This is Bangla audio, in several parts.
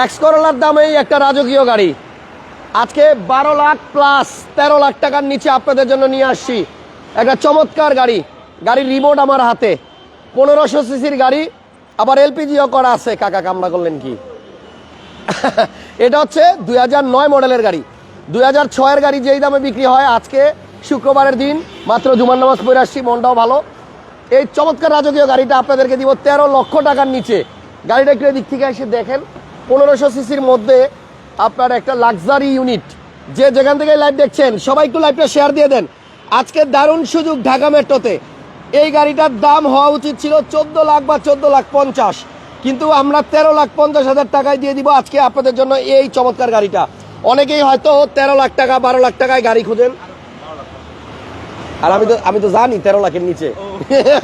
এক্স করোলার দামেই একটা রাজকীয় গাড়ি। আজকে বারো লাখ প্লাস তেরো লাখ টাকার নিচে আপনাদের জন্য নিয়ে আসছি। একটা চমৎকার গাড়ি। গাড়ির রিমোট আমার হাতে। পনেরোশো সিসির গাড়ি। আবার এলপিজিও করা আছে। কাকা, কামড়া করলেন কি? এটা হচ্ছে দুই নয় মডেলের গাড়ি। দুই হাজার ছয়ের গাড়ি যেই দামে বিক্রি হয় আজকে শুক্রবারের দিন। মাত্র জুমার নামাজ পড়ে আসছি, মনটাও ভালো। এই চমৎকার রাজকীয় গাড়িটা আপনাদেরকে দিব তেরো লক্ষ টাকার নিচে। গাড়িটা একটু এদিক থেকে এসে দেখেন। পনেরোশো সিসির মধ্যে আপনার একটা লাক্সারি ইউনিট। যে যেখান থেকে লাইভ দেখছেন, সবাই একটু লাইভটা শেয়ার দিয়ে দেন। আজকে দারুণ সুযোগ ঢাকা মেট্রোতে। এই গাড়িটার দাম হওয়া উচিত ছিল চোদ্দ লাখ বা চোদ্দ লাখ পঞ্চাশ। কিন্তু আমরা তেরো লাখ পঞ্চাশ হাজার টাকায় দিয়ে দিব আজকে আপনাদের জন্য এই চমৎকার গাড়িটা। অনেকেই হয়তো তেরো লাখ টাকা, বারো লাখ টাকায় গাড়ি খুঁজেন। আর আমি তো আমি তো জানি তেরো লাখের নিচে।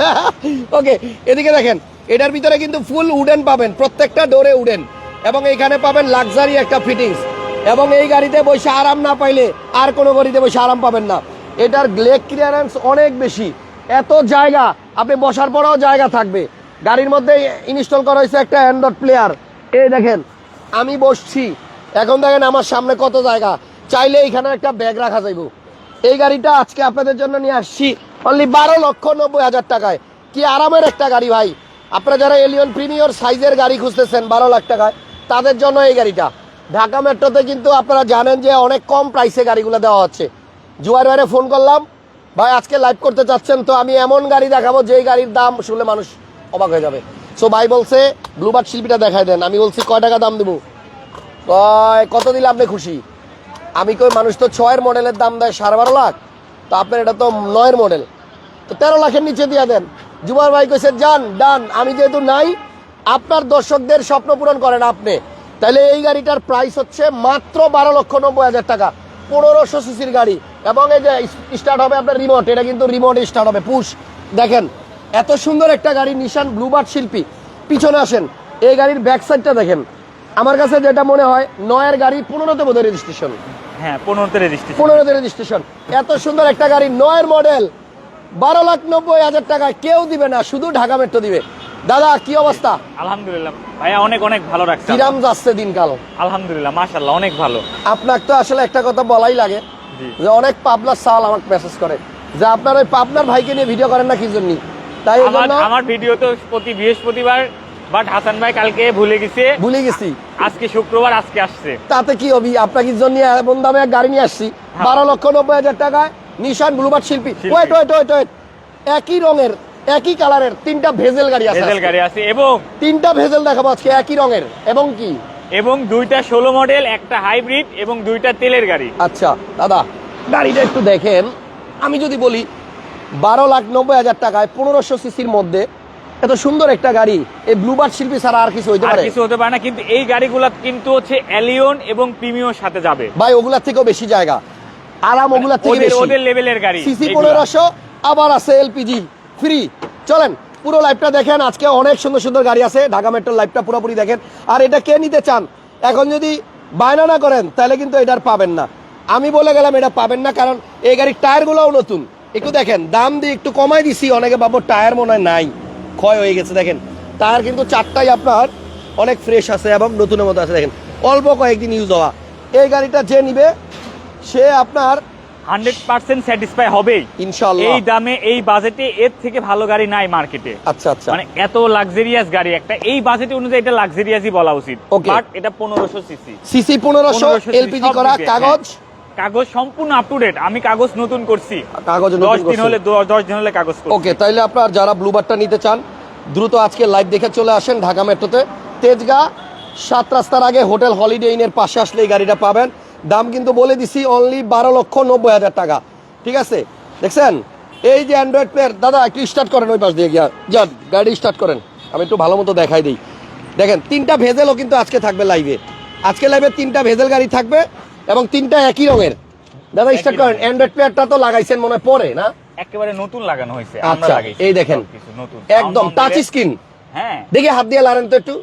ওকে এদিকে দেখেন, এটার ভিতরে কিন্তু ফুল উডেন পাবেন, প্রত্যেকটা ডোরে উডেন এবং এইখানে পাবেন লাক্সারি একটা ফিটিংস। এবং এই গাড়িতে বসে আরাম না পাইলে আর কোনো গাড়িতে বসে আরাম পাবেন না। এটার লেগ ক্লিয়ারেন্স অনেক বেশি। এত জায়গা, আপনি বসার পরেও জায়গা থাকবে। গাড়ির মধ্যে ইনস্টল করা হয়েছে একটা অ্যান্ড্রয়েড প্লেয়ার এই দেখেন, আমি বসছি। এখন দেখেন আমার সামনে কত জায়গা। চাইলে এখানে একটা ব্যাগ রাখা যাইব। এই গাড়িটা আজকে আপনাদের জন্য নিয়ে আসছি অনলি বারো লক্ষ নব্বই হাজার টাকায়। কি আরামের একটা গাড়ি ভাই। আপনারা যারা এলিয়ন প্রিমিয়র সাইজের গাড়ি খুঁজতেছেন, বারো লাখ টাকায় তাদের জন্য এই গাড়িটা। ঢাকা মেট্রোতে কিন্তু আপনারা জানেন যে অনেক কম প্রাইসে গাড়িগুলো দেওয়া হচ্ছে। জুয়ার বাইরে ফোন করলাম, ভাই আজকে লাইভ করতে চাচ্ছেন তো আমি এমন গাড়ি দেখাবো যেই গাড়ির দাম শুনলে মানুষ অবাক হয়ে যাবে। সো ভাই বলছে ব্লুবার্ড শিল্পীটা দেখাই দেন। আমি বলছি, কয় টাকা দাম দেবো? কয়, কত দিলে আপনি খুশি? আমি কই, মানুষ তো ছয়ের মডেলের দাম দেয় সাড়ে বারো লাখ। তো আপনার এটা তো নয়ের মডেল তো তেরো লাখের নিচে দিয়ে দেন। জুমার ভাই কইছে যান ডান, আমি যেহেতু নাই আপনার দর্শকদের স্বপ্ন পূরণ করেন আপনি। তাহলে এই গাড়িটার প্রাইস হচ্ছে মাত্র বারো লক্ষ নব্বই হাজার টাকা। পনেরোশো সিসির গাড়ি। এবং এই যে স্টার্ট হবে আপনার রিমোট এটা কিন্তু রিমোট স্টার্ট হবে। পুশ দেখেন এত সুন্দর একটা গাড়ি নিশান ব্লুবার্ড শিল্পী। পিছনে আসেন এই গাড়ির ব্যাক সাইডটা দেখেন। আমার কাছে যেটা মনে হয় নয়ের গাড়ি পনেরোতে বোধ রেজিস্ট্রেশন হ্যাঁ পনেরোতে রেজিস্ট্রেশন পনেরোতে রেজিস্ট্রেশন এত সুন্দর একটা গাড়ি নয়ের মডেল বারো লাখ নব্বই হাজার টাকা কেউ দিবে না শুধু ঢাকা মেট্রো দিবে। দাদা কি অবস্থা? আলহামদুলিল্লাহ। ভাইয়া অনেক অনেক ভালো রাখছে কিরাম যাচ্ছে দিনকাল? আলহামদুলিল্লাহ মাশাল্লাহ অনেক ভালো। আপনার তো আসলে একটা কথা বলাই লাগে যে অনেক পাবলার সাল আমাকে মেসেজ করে যে আপনার ওই পাবনার ভাইকে নিয়ে ভিডিও করেন না কি জন্য? তাই আমার ভিডিও তো প্রতি বৃহস্পতিবার বাট হাসান ভাই কালকে ভুলে গেছে। ভুলে গেছি। আজকে শুক্রবার আজকে আসছে। তাতে কি হবি আপনাকে জন্য এমন দামে এক গাড়ি নিয়ে আসছি হ্যাঁ। বারো লক্ষ নব্বই হাজার টাকায় নিশান ব্লুবার্ড শিল্পী। শিল্পী। ওয়েট ওয়েট ওয়েট ওয়েট একই রঙের একই কালারের তিনটা ভেজেল গাড়ি আছে আজকে। গাড়ি আছে এবং তিনটা ভেজেল দেখাবো আজকে একই রঙের এবং কি? এবং দুইটা ষোলো মডেল একটা হাইব্রিড এবং দুইটা তেলের গাড়ি। আচ্ছা দাদা গাড়িটা একটু দেখেন। আমি যদি বলি বারো লাখ নব্বই হাজার টাকায় পনেরোশো সিসির মধ্যে এত সুন্দর একটা গাড়ি এই ব্লুবার্ড শিল্পী ছাড়া আর কিছু হইতে পারে? কিছু হতে পারে না কিন্তু এই গাড়িগুলা কিন্তু হচ্ছে অ্যালিয়ন এবং প্রিমিয়র সাথে যাবে। ভাই ওগুলার থেকেও বেশি জায়গা। আরাম ওগুলার থেকে বেশি। ওদের লেভেলের গাড়ি সিসি পনেরোশো আবার আছে এলপিজি ফ্রি। চলেন, পুরো লাইভটা দেখেন, আজকে অনেক সুন্দর সুন্দর গাড়ি আছে, ঢাকা মেট্রোর লাইভটা পুরোপুরি দেখেন। আর এটা কে নিতে চান? এখন যদি বায়না না করেন, তাহলে কিন্তু এটার পাবেন না। আমি বলে গেলাম, এটা পাবেন না, কারণ এই গাড়ির টায়ারগুলোও নতুন। একটু দেখেন, দাম দিয়ে একটু কমাই দিছি, অনেকে বাবু টায়ার মনে হয় নাই। ক্ষয় হয়ে গেছে, দেখেন। টায়ার কিন্তু চারটাই আপনার অনেক ফ্রেশ আছে এবং নতুনের মতো আছে, দেখেন। অল্প কয়েকদিন ইউজ হওয়া। এই গাড়িটা যে নিবে, সে আপনার হান্ড্রেড পার্সেন্ট স্যাটিসফাই হবেই। ইনশাল্লাহ এই দামে এই বাজেটে এর থেকে ভালো গাড়ি নাই মার্কেটে। আচ্ছা আচ্ছা। মানে এত লাক্সারিয়াস গাড়ি একটা। এই বাজেট অনুযায়ী এটা লাক্সারিয়াসই বলা উচিত। বাট এটা পনেরোশো সিসি সিসি পনেরোশো এলপিজি করা কাগজ? কাগজ সম্পূর্ণ আপ টু ডেট আমি কাগজ নতুন করছি। কাগজ দশ দিন হলে দশ দিন হলে কাগজ ওকে তাইলে আপনার যারা ব্লুবারটা নিতে চান দ্রুত আজকে লাইভ দেখে চলে আসেন ঢাকা মেট্রোতে। তেজগা সাত রাস্তার আগে হোটেল হলিডে ইনের পাশে আসলে এই গাড়িটা পাবেন। দাম কিন্তু বলে দিছি অনলি বারো লক্ষ নব্বই হাজার টাকা। ঠিক আছে? দেখছেন? এই যে অ্যান্ড্রয়েড প্লেয়ার দাদা একটু স্টার্ট করেন ওই পাশ দিয়ে গিয়া। যান গাড়ি স্টার্ট করেন। আমি একটু ভালো মতো দেখাই দিই। দেখেন তিনটা ভেজেলও কিন্তু আজকে থাকবে লাইভে আজকে লাইভে তিনটা ভেজেল গাড়ি থাকবে এবং তিনটা একই রঙের। দাদা স্টার্ট করেন। অ্যান্ড্রয়েড প্লেয়ারটা তো লাগাইছেন মনে পরে না? একেবারে নতুন লাগানো হয়েছে। আচ্ছা, এই দেখেন। নতুন। একদম টাচ স্ক্রিন হ্যাঁ। দেখি হাত দিয়ে লারেন তো একটু।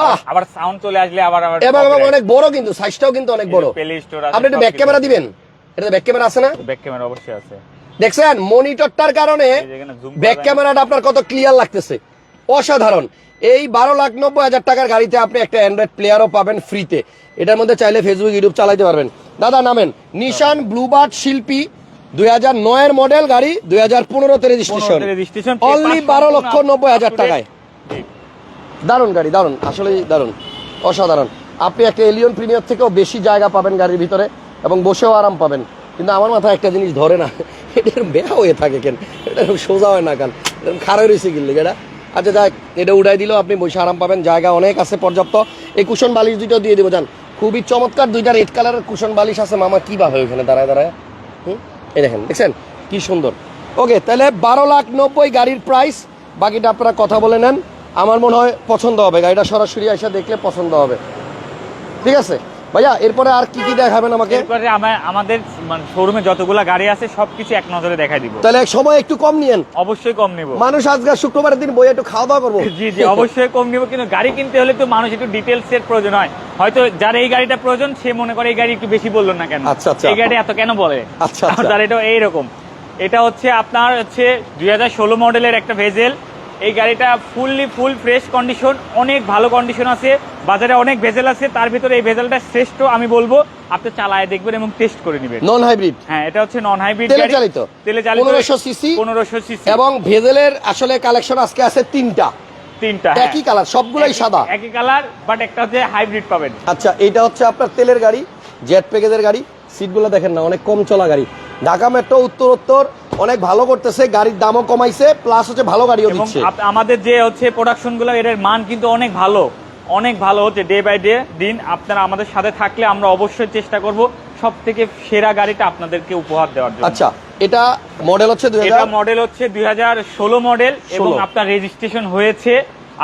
বাহ। আবার সাউন্ড চলে আসলে আবার আবার এবং অনেক বড় কিন্তু সাইজটাও কিন্তু অনেক বড়। প্লে স্টোর আপনি একটু ব্যাক ক্যামেরা দিবেন। এটা ব্যাক ক্যামেরা আছে না? ব্যাক ক্যামেরা অবশ্যই আছে। দেখছেন মনিটরটার কারণে ব্যাক ক্যামেরাটা আপনার কত ক্লিয়ার লাগতেছে। অসাধারণ। এই বারো লাখ নব্বই হাজার টাকার গাড়িতে আপনি একটা অ্যান্ড্রয়েড প্লেয়ারও পাবেন ফ্রিতে এটার মধ্যে চাইলে ফেসবুক ইউটিউব চালাতে পারবেন। দাদা নামেন। নিশান ব্লুবার্ড শিল্পী দুই হাজার নয়ের মডেল গাড়ি দুই হাজার পনেরোতে রেজিস্ট্রেশন 15 অনলি বারো লক্ষ নব্বই হাজার। টাকায়। দারুণ গাড়ি, দারুণ। আসলেই দারুণ। অসাধারণ। আপনি একটা এলিয়ন প্রিমিয়ার থেকেও বেশি জায়গা পাবেন গাড়ির ভিতরে এবং বসেও আরাম পাবেন। কিন্তু আমার মাথায় একটা জিনিস ধরে না। এটা বেয়া হয়ে থাকে কেন? এটা সোজা হয় না কেন? এরকম খারাপ রয়েছে কিনলে এটা। আচ্ছা যাক, এটা উড়াই দিলেও আপনি বসে আরাম পাবেন। জায়গা অনেক আছে পর্যাপ্ত। এই কুশন বালিশ দুইটাও দিয়ে দেবো, যান। খুবই চমৎকার দুইটা রেড কালারের কুশন বালিশ আছে। মামা, কি ভাবে ওইখানে দাঁড়ায় দাঁড়ায়? হুম? এই দেখেন, দেখছেন? কি সুন্দর। ওকে, তাহলে বারো লাখ নব্বই গাড়ির প্রাইস বাকিটা আপনারা কথা বলে নেন। আমার মনে হয় পছন্দ হবে। গাড়িটা সরাসরি এসে দেখলে পছন্দ হবে। ঠিক আছে? ভাইয়া এরপরে আর কি কি দেখাবেন আমাকে? এরপরে আমা- আমাদের শোরুমে যতগুলা গাড়ি আছে সবকিছু এক নজরে দেখাই দিব। তাহলে সময় একটু কম নিয়েন। অবশ্যই কম নিব। মানুষ আজকে শুক্রবারের দিন বই একটু খাওয়া দাওয়া করব। জি জি অবশ্যই কম নিব কিন্তু গাড়ি কিনতে হলে তো মানুষ একটু ডিটেলস এর প্রয়োজন হয়। হয়তো যার এই গাড়িটা প্রয়োজন সে মনে করে এই গাড়ি একটু বেশি বলল না কেন? আচ্ছা, আচ্ছা। এই গাড়ি এত কেন বলে? আচ্ছা, আচ্ছা। তার এটা এইরকম। এটা হচ্ছে আপনার হচ্ছে দুই হাজার ষোলো মডেলের একটা ভেজেল। এই গাড়িটা ফুললি ফুল ফ্রেশ কন্ডিশন অনেক ভালো কন্ডিশন আছে বাজারে অনেক ভেজেল আছে তার ভিতরে এই ভেজেলটা শ্রেষ্ঠ আমি বলব। আপনি চালায় দেখবেন এবং টেস্ট করে নেবেন। নন হাইব্রিড হ্যাঁ এটা হচ্ছে নন হাইব্রিড তেলে চালিত? তেলে চালিত 1500 cc? পনেরোশো সিসি এবং ভেজেলের আসলে কালেকশন আজকে আছে তিনটা। তিনটা হ্যাঁ। একই কালার সবগুলাই সাদা। একই কালার বাট একটা হচ্ছে হাইব্রিড পাবেন। আচ্ছা এটা হচ্ছে আপনার তেলের গাড়ি জেট প্যাকেজের গাড়ি। সিটগুলো দেখেন না অনেক কম চলা গাড়ি। ঢাকা মেট্রো উত্তর উত্তর অনেক ভালো করতেছে গাড়ির দামও কমাইছে প্লাস হচ্ছে ভালো গাড়িও এবং দিচ্ছে। আমাদের যে হচ্ছে প্রোডাকশনগুলো এর মান কিন্তু অনেক ভালো। অনেক ভালো হচ্ছে ডে বাই ডে দিন আপনারা আমাদের সাথে থাকলে আমরা অবশ্যই চেষ্টা করব সব থেকে সেরা গাড়িটা আপনাদেরকে উপহার দেওয়ার জন্য। আচ্ছা এটা মডেল হচ্ছে এটা মডেল হচ্ছে দুই হাজার ষোলো মডেল এবং আপনার রেজিস্ট্রেশন হয়েছে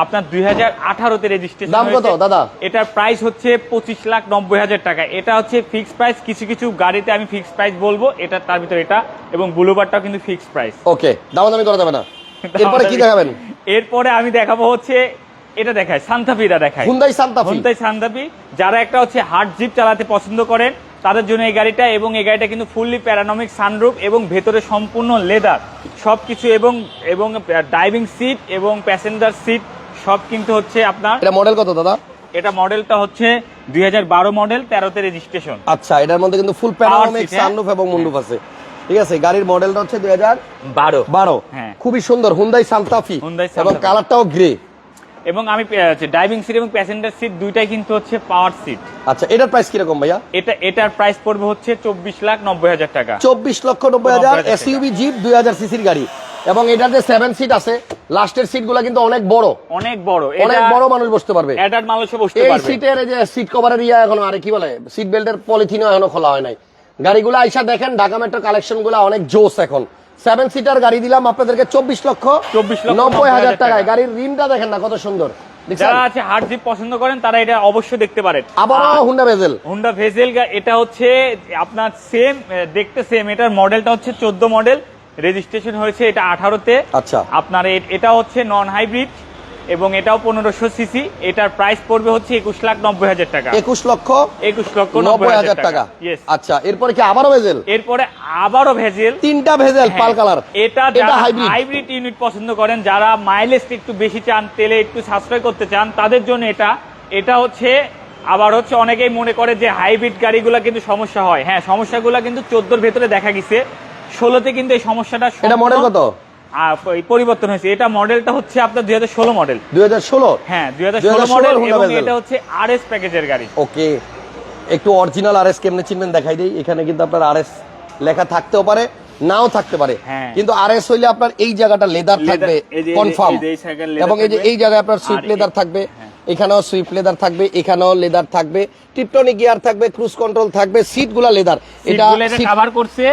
আপনার দুই হাজার আঠারোতে রেজিস্ট্রেশন দাম কত, দাদা? এটার প্রাইস হচ্ছে পঁচিশ লাখ নব্বই হাজার টাকা। এটা হচ্ছে ফিক্সড প্রাইস কিছু কিছু গাড়িতে আমি ফিক্সড প্রাইস বলব এটা তার ভিতরে এটা এবং ব্লুবারটাও কিন্তু ফিক্সড প্রাইস ওকে দামাদামি করা যাবে না। এরপরে কি দেখাবেন? এরপরে আমি দেখাবো হচ্ছে এটা দেখায় সান্তাফিটা দেখায়। হুন্দাই সান্তাফি হুন্দাই সান্তাফি যারা একটা হচ্ছে হার্ড জিপ চালাতে পছন্দ করেন তাদের জন্য এই গাড়িটা এবং এই গাড়িটা কিন্তু ফুললি প্যারানমিক সানরুফ এবং ভেতরে সম্পূর্ণ লেদার সবকিছু এবং এবং ড্রাইভিং সিট এবং প্যাসেঞ্জার সিট সব কিন্তু হচ্ছে আপনার এটা মডেল কত দাদা? এটা মডেলটা হচ্ছে দুই মডেল তেরোতে রেজিস্ট্রেশন আচ্ছা এটার মধ্যে কিন্তু ফুল প্যানোরামিক হ্যাঁ। সানরুফ এবং মুন্ডুপ আছে। ঠিক আছে গাড়ির মডেলটা হচ্ছে দুই হাজার বারো। বারো। হ্যাঁ। খুবই সুন্দর হুন্দাই সান্তাফি Hyundai Santa এবং কালারটাও গ্রে এবং আমি ড্রাইভিং সিট এবং প্যাসেঞ্জার সিট দুইটাই কিন্তু হচ্ছে পাওয়ার সিট আচ্ছা এটার প্রাইস কীরকম ভাইয়া? এটা এটার প্রাইস পড়বে হচ্ছে চব্বিশ লাখ নব্বই হাজার টাকা। চব্বিশ লক্ষ নব্বই হাজার 90,000 টাকা। এসইউবি জিপ দুই হাজার সিসির গাড়ি। এবং এটার যে সেভেন সিট আছে। লাস্টের সিটগুলা কিন্তু অনেক বড়। অনেক বড়। অনেক বড় মানুষ বসতে পারবে। অ্যাডাল্ট মানুষও বসতে এই সিটের যে সিট কভারের ইয়া এখনও আরে কি বলে সিট বেল্টের পলিথিনও এখনও খোলা হয় নাই। গাড়িগুলো আইসা দেখেন ঢাকা মেট্রো কালেকশনগুলো অনেক জোস এখন। সেভেন সিটার গাড়ি দিলাম আপনাদেরকে চব্বিশ লক্ষ 24 লক্ষ নব্বই হাজার টাকায়। টাকা। গাড়ির রিমটা দেখেন না কত সুন্দর। যারা আছে হার্ড জিপ পছন্দ করেন তারা এটা অবশ্যই দেখতে পারেন। আবারও হুন্ডা বেজেল হুন্ডা ভেজেল এটা হচ্ছে আপনার সেম দেখতে সেম এটার মডেলটা হচ্ছে চোদ্দ মডেল রেজিস্ট্রেশন হয়েছে এটা আঠারোতে। আচ্ছা। আপনার এটা হচ্ছে নন হাইব্রিড এবং এটাও পনেরোশো সিসি এটার প্রাইস পড়বে হচ্ছে একুশ লাখ নব্বই হাজার টাকা। একুশ লক্ষ একুশ লক্ষ নব্বই হাজার টাকা। আচ্ছা এরপরে কি আবারও ভেজেল? এরপরে আবারও ভেজেল। তিনটা ভেজেল হ্যাঁ, পাল কালার। এটা যারা হাইব্রিড ইউনিট পছন্দ করেন যারা মাইলেজ একটু বেশি চান তেলে একটু সাশ্রয় করতে চান তাদের জন্য এটা। এটা হচ্ছে আবার হচ্ছে অনেকেই মনে করে যে হাইব্রিড গাড়িগুলো কিন্তু সমস্যা হয়। হ্যাঁ সমস্যাগুলো কিন্তু চোদ্দোর ভেতরে দেখা গেছে। ষোলোতে কিন্তু এই সমস্যাটা এটা মডেল কত? পরিবর্তন হয়েছে। এটা মডেলটা হচ্ছে আপনার দুই হাজার ষোলো মডেল দুই হাজার ষোলো? হ্যাঁ দুই হাজার ষোলো মডেল এবং এটা হচ্ছে আর এস প্যাকেজের গাড়ি। ওকে একটু অরিজিনাল আরএস কেমনে চিনবেন দেখাই দিই। এখানে কিন্তু আপনার আরএস লেখা থাকতেও পারে নাও থাকতে পারে। হ্যাঁ। কিন্তু আরএস হইলে আপনার এই জায়গাটা লেদার থাকবে কনফার্ম এবং এই যে এই জায়গায় আপনার সুইফট লেদার থাকবে হ্যাঁ। এখানেও সুইফট লেদার থাকবে এখানেও লেদার থাকবে টিপটনিক গিয়ার থাকবে ক্রুজ কন্ট্রোল থাকবে সিটগুলা লেদার এটা এটা কভার করছে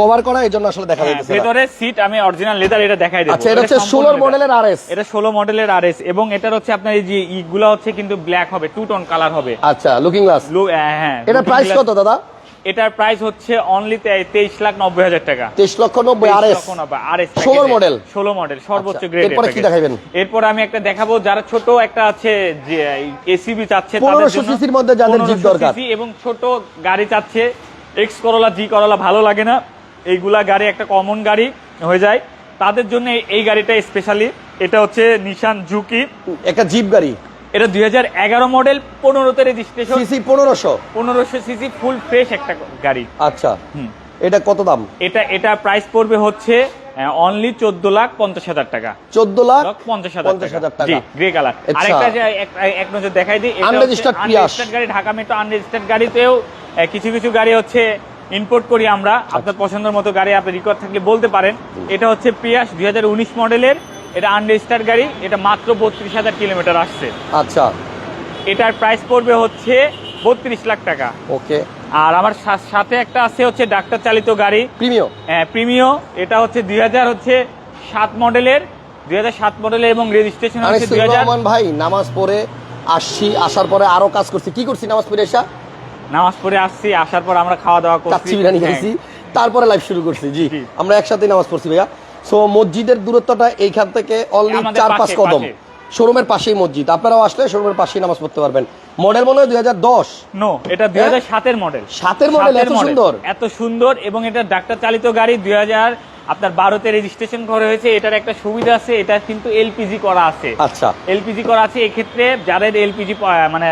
কভার করা এই জন্য আসলে দেখা হ্যাঁ, যাচ্ছে না। ভেতরে সিট আমি অরিজিনাল লেদার এটা দেখাই দেবো। আচ্ছা এটা হচ্ছে সম্পূর্ণ ষোলোর leather। মডেলের আরএস এটা ষোলো মডেলের আর এবং এটার হচ্ছে আপনার এই যে ইগুলা হচ্ছে কিন্তু ব্ল্যাক হবে টু টোন কালার হবে। আচ্ছা লুকিং গ্লাস হ্যাঁ এটা প্রাইস কত দাদা? এটার প্রাইস হচ্ছে অনলি তেইশ লাখ নব্বই হাজার টাকা। তেইশ লক্ষ নব্বই আরএস 16 model? ষোলো মডেল সর্বোচ্চ আচ্ছা, গ্রেড এরপরে কি দেখাইবেন? এরপর আমি একটা দেখাবো যারা ছোট একটা আছে যে এসিবি চাচ্ছে 1500 cc র মধ্যে যাদের জিপ দরকার। এবং ছোট গাড়ি চাচ্ছে এক্স করলা জি করলা ভালো লাগে না। এইগুলা গাড়ি একটা কমন গাড়ি হয়ে যায়। তাদের জন্য এই- গাড়িটা স্পেশালি এটা হচ্ছে নিশান জুকি একটা জিপ গাড়ি। এটা দুই মডেল পনেরোতে রেজিস্ট্রেশন সিসি পনেরোশো। পনেরোশো সিসি ফুল ফ্রেশ একটা গাড়ি। আচ্ছা। এটা কত দাম? এটা এটা প্রাইস পড়বে হচ্ছে অনলি চোদ্দ লাখ পঞ্চাশ হাজার টাকা। চোদ্দ লাখ পঞ্চাশ হাজার টাকা। গ্রে কালার আচ্ছা। আরেকটা এক- এক নজর দেখাই দিই আনরেজিস্টার্ড গাড়ি ঢাকা মেট্রো আনরেজিস্টার্ড গাড়িতেও কিছু কিছু গাড়ি হচ্ছে ইম্পোর্ট করি আমরা। আচ্ছা। আপনার পছন্দের মতো গাড়ি আপনি রিকোয়ার থাকলে বলতে পারেন। এটা হচ্ছে পিয়াস দুই মডেলের। এটা আনরেজিস্টার্ড গাড়ি। এটা মাত্র বত্রিশ হাজার কিলোমিটার আসছে। আচ্ছা। এটার প্রাইস পড়বে হচ্ছে বত্রিশ লাখ টাকা। ওকে। আর আমার সাথে একটা আছে হচ্ছে ডাক্তার চালিত গাড়ি। প্রিমিয় প্রিমিও এটা হচ্ছে দুই হাজার হচ্ছে সাত মডেলের। দুই সাত মডেলের এবং রেজিস্ট্রেশন হচ্ছে দুই ভাই নামাজ পড়ে আসছি। আসার পরে আরও কাজ করছি। কি করছি নামাজ পড়ে এসা? নামাজ পড়ে আসছি আসার পর আমরা খাওয়া দাওয়া করছি। বিরিয়ানি হ্যাঁ। খাইছি তারপরে লাইভ শুরু করছি জি। আমরা একসাথে নামাজ পড়ছি ভাইয়া। সো মসজিদের দূরত্বটা এইখান থেকে অনলি চার পাঁচ কদম। শোরুমের পাশেই মসজিদ। আপনারাও আসলে শোরুমের পাশেই নামাজ পড়তে পারবেন। মডেল মনে হয় দুই হাজার দশ। নো এটা দুই হাজার সাতের মডেল সাতের মডেল এত সুন্দর। এত সুন্দর এবং এটা ডাক্তার চালিত গাড়ি দুই হাজার আপনার বারোতে রেজিস্ট্রেশন করা হয়েছে এটার একটা সুবিধা আছে এটা কিন্তু এলপিজি করা আছে। আচ্ছা। এলপিজি করা আছে এক্ষেত্রে যাদের এলপিজি মানে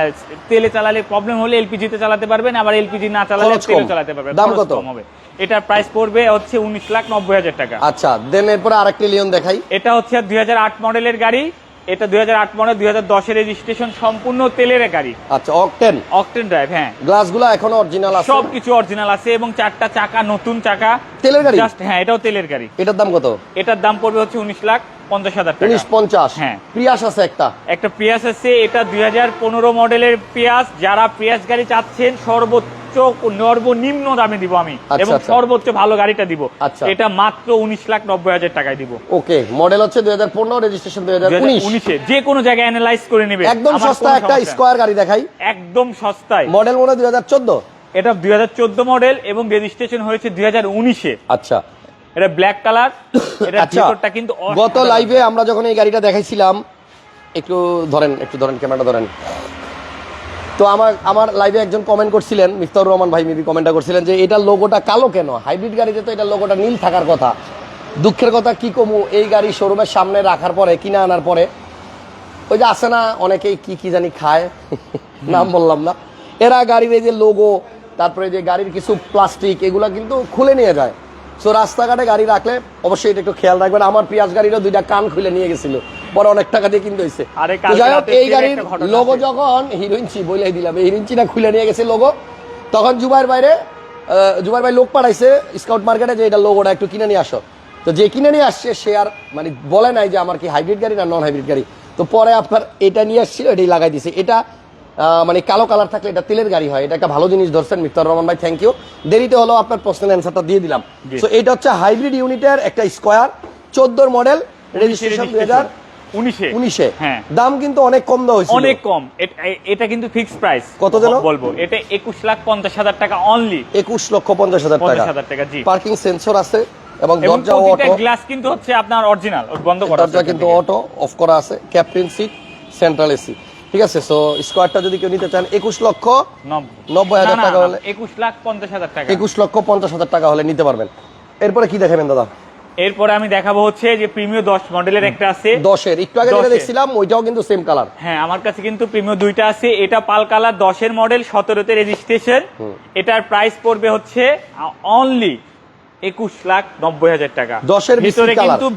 তেলে চালালে প্রবলেম হলে এলপিজি তে চালাতে পারবেন আবার এলপিজি না চালালে তেলে চালাতে পারবেন। দাম কত? কম হবে। এটার প্রাইস পড়বে হচ্ছে উনিশ লাখ নব্বই হাজার টাকা। আচ্ছা দেন এরপরে আরেকটি লিওন দেখাই। এটা হচ্ছে দুই হাজার আট মডেলের গাড়ি। এটা দুই হাজার আট মডেল দুই হাজার দশের রেজিস্ট্রেশন সম্পূর্ণ তেলের গাড়ি। আচ্ছা অকটেন অকটেন ড্রাইভ হ্যাঁ। গ্লাসগুলো এখন অরিজিনাল আছে? সব কিছু অরিজিনাল আছে এবং চারটা চাকা নতুন চাকা। তেলের গাড়ি? জাস্ট হ্যাঁ এটাও তেলের গাড়ি। এটার দাম কত? এটার দাম পড়বে হচ্ছে উনিশ লাখ পঞ্চাশ হাজার টাকা। উনিশ পঞ্চাশ। হ্যাঁ। প্রিয়াস আছে একটা? একটা প্রিয়াস আছে এটা দুই হাজার পনেরো মডেলের প্রিয়াস যারা প্রিয়াস গাড়ি চাচ্ছেন সর্বোচ্চ সর্বনিম্ন দামে দিব আমি। আচ্ছা, এবং আচ্ছা। সর্বোচ্চ ভালো গাড়িটা দিব। আচ্ছা। এটা মাত্র উনিশ লাখ নব্বই হাজার টাকায় দিব। ওকে মডেল হচ্ছে দুই হাজার পনেরো রেজিস্ট্রেশন দুই হাজার উনিশে। যে কোনো জায়গায় অ্যানালাইজ করে নেবে। একদম সস্তা একটা স্কোয়ার গাড়ি দেখাই। একদম সস্তায়। মডেল মনে হয় দুই হাজার চোদ্দ। এটা দুই হাজার চোদ্দ মডেল এবং রেজিস্ট্রেশন হয়েছে দুই হাজার উনিশে। আচ্ছা। এটা ব্ল্যাক কালার এটা ভিতরটা কিন্তু গত লাইভে আমরা যখন এই গাড়িটা দেখাইছিলাম একটু ধরেন একটু ধরেন ক্যামেরাটা ধরেন। তো আমার আমার লাইভে একজন কমেন্ট করছিলেন মিফতার রহমান ভাই মেবি কমেন্টটা করছিলেন যে এটা লোগোটা কালো কেন? হাইব্রিড গাড়িতে তো এটা লোগোটা নীল থাকার কথা। দুঃখের কথা কি কমু এই গাড়ি শোরুমের সামনে রাখার পরে কিনে আনার পরে ওই যে আসে না অনেকেই কি কি জানি খায় নাম বললাম না। এরা গাড়ির এই যে লোগো তারপরে যে গাড়ির কিছু প্লাস্টিক এগুলা কিন্তু খুলে নিয়ে যায়। সো রাস্তাঘাটে গাড়ি রাখলে অবশ্যই এটা একটু খেয়াল রাখবেন। আমার পিয়াজ গাড়িরও দুইটা কান খুলে নিয়ে গেছিল। পরে অনেক টাকা দিয়ে কিনতে হয়েছে। যাই হোক এই গাড়ির লোগো যখন হিরোইনচি বলে দিলাম এই হিরোইনচিটা খুলে নিয়ে গেছে লোগো তখন জুবাইর বাইরে আহ, জুবাইর ভাই লোক পাঠাইছে স্কাউট মার্কেটে যে এটা লোগোটা একটু কিনে নিয়ে আসো। তো যে কিনে নিয়ে আসছে সে আর মানে বলে নাই যে আমার কি হাইব্রিড গাড়ি না নন হাইব্রিড গাড়ি। তো পরে আপনার এটা নিয়ে আসছিল এটাই লাগাই দিছে। এটা মানে কালো কালার থাকলে এটা তেলের গাড়ি হয় এটা একটা ভালো জিনিস ধরছেন মিফতার রহমান ভাই থ্যাংক ইউ দেরিতে হলো আপনার প্রশ্নের অ্যান্সারটা দিয়ে দিলাম। তো এটা হচ্ছে হাইব্রিড ইউনিটের একটা স্কোয়ার চোদ্দোর মডেল রেজিস্ট্রেশন দুই হাজার উনিশে। উনিশে। হ্যাঁ। দাম কিন্তু অনেক কম দেওয়া হয়েছিল। অনেক কম। এটা কিন্তু ফিক্স প্রাইস কত যেন? বলব। এটা একুশ লাখ পঞ্চাশ হাজার টাকা অনলি একুশ লক্ষ পঞ্চাশ হাজার টাকা। পঞ্চাশ হাজার টাকা জি। পার্কিং সেন্সর আছে এবং এবং দরজা অটো গ্লাস কিন্তু হচ্ছে আপনার অরিজিনাল বন্ধ করা দরজা কিন্তু অটো অফ করা আছে ক্যাপ্টেন সিট সেন্ট্রাল এসি ঠিক আছে সো স্কোয়ারটা যদি কেউ নিতে চান একুশ লক্ষ নব্বই। হাজার টাকা হলে একুশ লাখ পঞ্চাশ হাজার টাকা। একুশ লক্ষ পঞ্চাশ হাজার টাকা হলে নিতে পারবেন। এরপরে কি দেখাবেন দাদা? এরপরে আমি দেখাবো হচ্ছে যে প্রিমিয় দশ মডেলের একটা আছে। দশের। একটু আগে যেটা দেখছিলাম ওইটাও কিন্তু সেম কালার হ্যাঁ আমার কাছে কিন্তু প্রিমিয় দুইটা আছে। এটা পাল কালার দশের মডেল সতেরোতে রেজিস্ট্রেশন এটার প্রাইস পড়বে হচ্ছে অনলি একুশ লাখ নব্বই হাজার টাকা। দশের ভিতরে। কিন্তু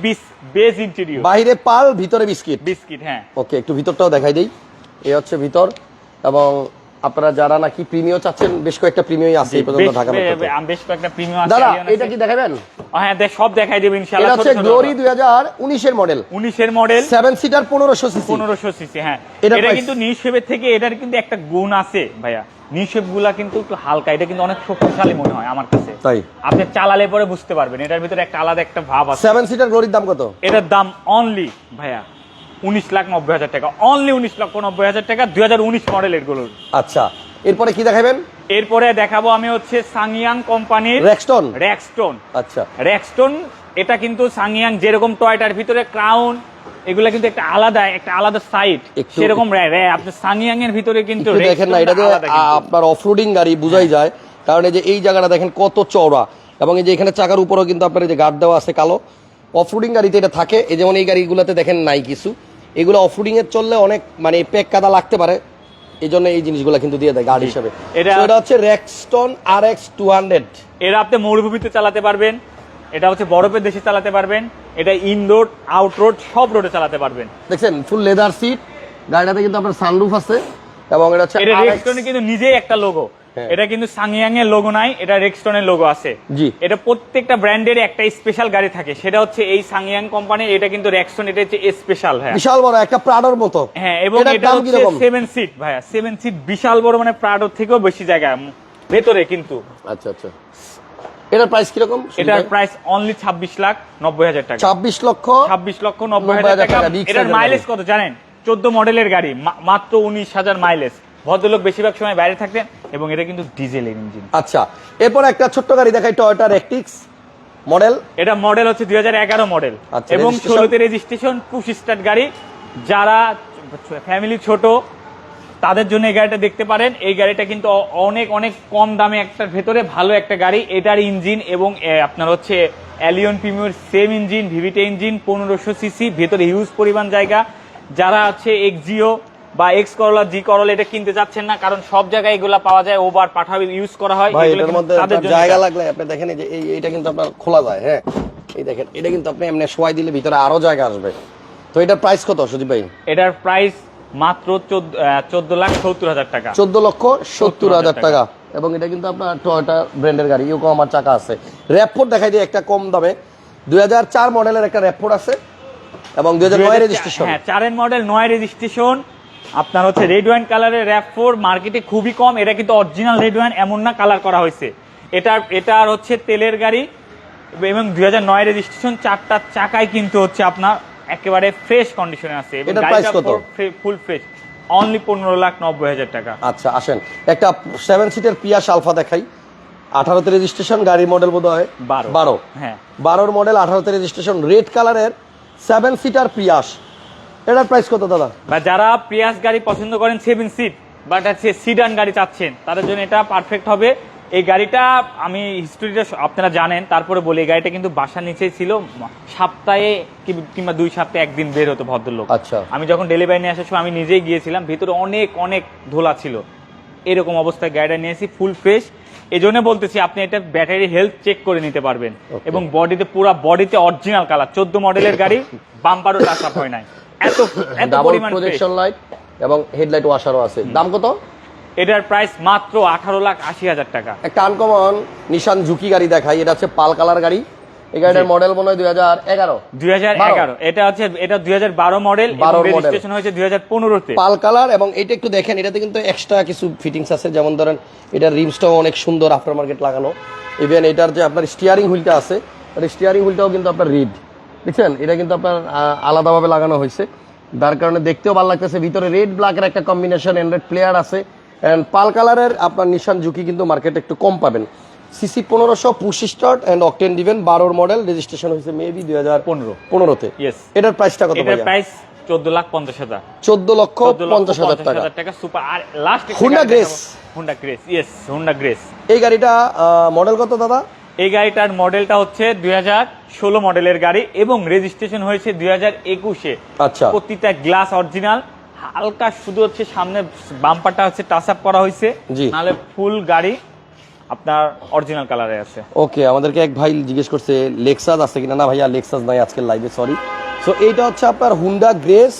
বেজ ইন্টেরিয়র বাইরে পাল ভিতরে বিস্কিট। বিস্কিট হ্যাঁ। ওকে একটু ভিতরটাও দেখাই দেই। এই হচ্ছে ভিতর এবং আপনারা যারা নাকি প্রিমিয় চাচ্ছেন বেশ কয়েকটা প্রিমিয়ই আছে এই পর্যন্ত ঢাকা। বেশ কয়েকটা প্রিমিয়াম আছে দাদা এটা কি দেখাবেন? হ্যাঁ দেখ সব দেখাই দেবে এটা ইনশাআল্লাহ হচ্ছে গ্লোরি দুই হাজার উনিশের মডেল। উনিশের মডেল। সেভেন সিটার পনেরোশো সিসি। পনেরোশো সিসি হ্যাঁ। এটা? কিন্তু নিউজপেপের থেকে এটার কিন্তু একটা গুণ আছে ভাইয়া। নিউজপেপগুলা কিন্তু একটু হালকা এটা কিন্তু অনেক শক্তিশালী মনে হয় আমার কাছে। তাই? আপনি চালালে পরে বুঝতে পারবেন এটার ভিতরে একটা আলাদা একটা ভাব আছে। সেভেন সিটার গ্লোরির দাম কত? এটার দাম অনলি ভাইয়া। উনিশ লাখ নব্বই হাজার টাকা। অনলি উনিশ লক্ষ নব্বই হাজার টাকা দুই হাজার উনিশ মডেলেরগুলোর আচ্ছা এরপরে কি দেখাবেন? এরপরে দেখাবো আমি হচ্ছে সাংয়াং কোম্পানির রেক্সটন র্যাকস্টোন আচ্ছা। র্যাকস্টোন এটা কিন্তু সাংয়াং যেরকম টয়টার ভিতরে ক্রাউন এগুলা কিন্তু একটা আলাদা একটা আলাদা সাইট সেরকম আপনি সাংয়াং এর ভিতরে কিন্তু দেখেন না এটা আপনার অফরোডিং গাড়ি বুঝাই যায় কারণ এই যে এই জায়গাটা দেখেন কত চওড়া এবং এই যে এখানে চাকার উপরেও কিন্তু আপনার এই যে গার্ড দেওয়া আছে কালো। অফরোডিং গাড়িতে এটা থাকে এই যেমন এই গাড়িগুলোতে দেখেন নাই কিছু। এগুলো অফরোডিং এর চললে অনেক মানে পেক কাদা লাগতে পারে। এই জন্য এই জিনিসগুলো কিন্তু দিয়ে দেয় গাড়ি হিসাবে। এটা- এটা হচ্ছে Rexton R X two hundred এরা আপনি মরুভূমিতে চালাতে পারবেন এটা হচ্ছে বরফের দেশে চালাতে পারবেন এটা ইনডোর রোড আউট রোড সব রোডে চালাতে পারবেন। দেখছেন ফুল লেদার সিট গাড়িটাতে কিন্তু আপনার সানরুফ আছে এবং এটা হচ্ছে এটা রেক্সটনে কিন্তু নিজেই একটা লোগো। এটা কিন্তু সাংয়াং এর লোগো নাই এটা রেক্সটনের লোগো আছে। জি। এটা প্রত্যেকটা ব্র্যান্ডের একটা স্পেশাল গাড়ি থাকে। সেটা হচ্ছে এই সাংয়াং কোম্পানির এটা কিন্তু রেক্সটন এটা হচ্ছে স্পেশাল হ্যাঁ। বিশাল বড় একটা প্রাডোর মতো। হ্যাঁ এবং এটা হচ্ছে কীরকম? সেভেন সিট ভাইয়া। সেভেন সিট বিশাল বড় মানে প্রাডোর থেকেও বেশি জায়গা ভেতরে কিন্তু। আচ্ছা আচ্ছা। এটার প্রাইস কীরকম? এটার প্রাইস অনলি ছাব্বিশ লাখ নব্বই হাজার টাকা। ছাব্বিশ লক্ষ ছাব্বিশ লক্ষ নব্বই হাজার টাকা। এটার মাইলেজ কত জানেন? চোদ্দ মডেলের গাড়ি মাত্র উনিশ হাজার মাইলেজ ভদ্রলোক বেশিরভাগ সময় বাইরে থাকতেন এবং এটা কিন্তু ডিজেল ইঞ্জিন। আচ্ছা এরপর একটা ছোট্ট গাড়ি দেখাই টয়োটা রেকটিক্স মডেল এটা মডেল হচ্ছে দুই হাজার এগারো মডেল আচ্ছা, এবং? ষোলোতে রেজিস্ট্রেশন পুশ স্টার্ট গাড়ি। যারা ফ্যামিলি ছোট তাদের জন্য এই গাড়িটা দেখতে পারেন। এই গাড়িটা কিন্তু অনেক অনেক কম দামে একটা ভেতরে ভালো একটা গাড়ি। এটার ইঞ্জিন এবং আপনার হচ্ছে অ্যালিয়ন প্রিমিয়র সেম ইঞ্জিন ভিভিটে ইঞ্জিন পনেরোশো সিসি ভেতরে হিউজ পরিমাণ জায়গা। যারা হচ্ছে এক্সজিও বা এক্স করলা জি করলা এটা কিনতে চাচ্ছেন না কারণ সব জায়গায় এগুলা পাওয়া যায় ওভার পাঠাবে ইউজ করা হয় ভাই কিন্তু মধ্যে জায়গা। লাগলে আপনি দেখেন যে এই এটা কিন্তু আপনার খোলা যায় হ্যাঁ। এই দেখেন এটা কিন্তু আপনি এমনি শোয়াই দিলে ভিতরে আরও জায়গা আসবে। তো এটার প্রাইস কত সুদীপ ভাই? এটার প্রাইস মাত্র চোদ্দ লাখ সত্তর হাজার টাকা। চোদ্দ লক্ষ সত্তর হাজার টাকা। এবং এটা কিন্তু আপনার টয়োটা ব্র্যান্ডের গাড়ি ইউকো আমার চাকা আছে। র্যাপফোর্ড দেখাই দিয়ে একটা কম দামে। দুই হাজার চার মডেলের একটা র্যাপফোর্ড আছে। এবং দুই হাজার নয় রেজিস্ট্রেশন হ্যাঁ চারের মডেল নয় রেজিস্ট্রেশন আপনার হচ্ছে রেড ওয়াইন কালারের র্যাপ ফোর মার্কেটে খুবই কম। এটা কিন্তু অরিজিনাল রেড ওয়াইন এমন না কালার করা হয়েছে। এটার এটার হচ্ছে তেলের গাড়ি এবং দুই হাজার নয় রেজিস্ট্রেশন চারটা চাকায় কিন্তু হচ্ছে আপনার একেবারে ফ্রেশ কন্ডিশনে আছে। ফুল ফ্রেশ অনলি পনেরো লাখ নব্বই হাজার টাকা। আচ্ছা আসেন। একটা সেভেন সিটের পিয়াস আলফা দেখাই। আঠারোতে রেজিস্ট্রেশন গাড়ির মডেল বোধ হয় বারো। বারো। হ্যাঁ। বারোর মডেল আঠারোতে রেজিস্ট্রেশন রেড কালারের সেভেন সিটার পিয়াস এটার প্রাইস কত দাদা? বা যারা প্রিয়াস গাড়ি পছন্দ করেন সেভেন সিট বাট হচ্ছে সিডান গাড়ি চাচ্ছেন তাদের জন্য এটা পারফেক্ট হবে। এই গাড়িটা আমি হিস্টোরিটা আপনারা জানেন তারপরে বলি এই গাড়িটা কিন্তু বাসার নিচেই ছিল সপ্তাহে কি- কিংবা দুই সপ্তাহে একদিন বের হতো ভদ্রলোক। আচ্ছা। আমি যখন ডেলিভারি নিয়ে আসার সময় আমি নিজেই গিয়েছিলাম ভিতরে অনেক অনেক ধোলা ছিল। এরকম অবস্থায় গাড়িটা নিয়েছি ফুল ফ্রেশ এই জন্য বলতেছি আপনি এটা ব্যাটারি হেলথ চেক করে নিতে পারবেন। এবং বডিতে পুরো বডিতে অরিজিনাল কালার চোদ্দ মডেলের গাড়ি বাম্পারও টাচ আপ হয় নাই। এত এত পরিমাণ প্রজেকশন লাইট এবং হেডলাইট ওয়াশারও আছে। দাম কত? এটার প্রাইস মাত্র আঠারো লাখ আশি হাজার টাকা। একটা আনকমন নিশান ঝুঁকি গাড়ি দেখাই। এটা হচ্ছে পাল কালার গাড়ি। এই গাড়িটার মডেল মনে হয় দুই হাজার এগারো। দুই হাজার এগারো। এটা হচ্ছে এটা দুই হাজার বারো মডেল 12 model। রেজিস্ট্রেশন হয়েছে দুই হাজার পনেরোতে। পাল কালার এবং এটা একটু দেখেন এটাতে কিন্তু এক্সট্রা কিছু ফিটিংস আছে। যেমন ধরেন এটার রিমসটাও অনেক সুন্দর আফটার মার্কেট লাগানো। ইভেন এটার যে আপনার স্টিয়ারিং হুইলটা আছে স্টিয়ারিং হুইলটাও কিন্তু আপনার রিড। দেখছেন এটা কিন্তু আপনার আলাদাভাবে লাগানো হয়েছে। যার কারণে দেখতেও ভালো লাগতেছে। ভিতরে রেড ব্ল্যাকের একটা কম্বিনেশন অ্যান্ড্রয়েড প্লেয়ার আছে। অ্যান্ড পাল কালারের আপনার নিশান ঝুঁকি কিন্তু মার্কেটে একটু কম পাবেন। সিসি পনেরোশো পুশ স্টার্ট অ্যান্ড অকটেন দিবেন বারোর মডেল রেজিস্ট্রেশন হয়েছে মেবি দুই হাজার পনেরো। পনেরোতে। এটার প্রাইসটা কত প্রাইস চোদ্দ লাখ পঞ্চাশ হাজার। চোদ্দ লক্ষ পঞ্চাশ হাজার টাকা। টাকা সুপার আর last Honda Grace। Honda Grace yes Honda Grace এই গাড়িটা মডেল কত দাদা? এই গাড়িটার মডেলটা হচ্ছে দুই হাজার ষোলো মডেলের গাড়ি এবং রেজিস্ট্রেশন হয়েছে দুই হাজার একুশে। আচ্ছা। প্রতিটা গ্লাস অরিজিনাল হালকা শুধু হচ্ছে সামনে বাম্পারটা হচ্ছে টাচ আপ করা হয়েছে। নাহলে ফুল গাড়ি আপনার অরিজিনাল কালারে আছে। ওকে আমাদেরকে এক ভাই জিজ্ঞেস করছে লেক্সাস আছে কিনা? না ভাইয়া লেক্সাস নাই আজকের লাইভে সরি সো এইটা হচ্ছে আপনার হুন্ডা গ্রেস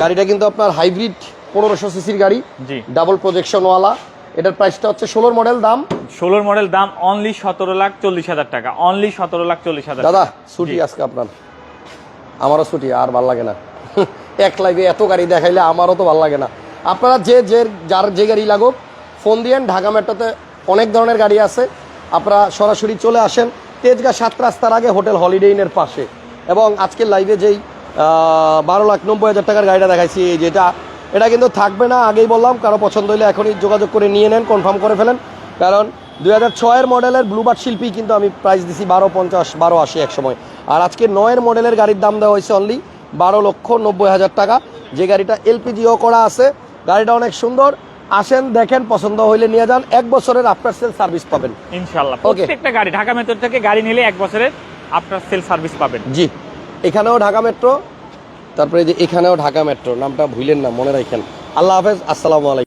গাড়িটা কিন্তু আপনার হাইব্রিড পনেরোশো সিসির গাড়ি। জি। ডাবল প্রজেকশনওয়ালা এটার প্রাইসটা হচ্ছে ষোলোর মডেল দাম? ষোলোর মডেল দাম অনলি সতেরো লাখ চল্লিশ হাজার টাকা। অনলি সতেরো লাখ চল্লিশ হাজার দাদা। ছুটি আজকে আপনার। আমারও ছুটি আর ভালো লাগে না। এক লাইভে এত গাড়ি দেখাইলে আমারও তো ভালো লাগে না। আপনারা যে যে যার যে গাড়ি লাগুক ফোন দিয়েন ঢাকা মেট্রোতে অনেক ধরনের গাড়ি আছে। আপনারা সরাসরি চলে আসেন তেজগাঁ সাত রাস্তার আগে হোটেল হলিডে ইনের পাশে। এবং আজকের লাইভে যেই বারো লাখ নব্বই হাজার টাকার গাড়িটা দেখাইছি যেটা এটা কিন্তু থাকবে না আগেই বললাম কারও পছন্দ হলে এখনই যোগাযোগ করে নিয়ে নেন কনফার্ম করে ফেলেন। কারণ দুই হাজার ছয়ের মডেলের ব্লুবার্ড শিল্পী কিন্তু আমি প্রাইস দিছি বারো পঞ্চাশ বারো আশি এক সময় আর আজকে নয়ের মডেলের গাড়ির দাম দেওয়া হয়েছে অনলি বারো লক্ষ নব্বই হাজার টাকা। যে গাড়িটা এলপিজিও করা আছে গাড়িটা অনেক সুন্দর। আসেন দেখেন পছন্দ হইলে নিয়ে যান। এক বছরের আফটার সেল সার্ভিস পাবেন। ইনশাল্লাহ. প্রত্যেকটা গাড়ি ঢাকা মেট্রো থেকে গাড়ি নিলে এক বছরের আফটার সেল সার্ভিস পাবেন। জি। এখানেও ঢাকা মেট্রো তারপরে যে এখানেও ঢাকা মেট্রো নামটা ভুলেন না মনে রাখেন। আল্লাহ হাফেজ আসসালামু আলাইকুম।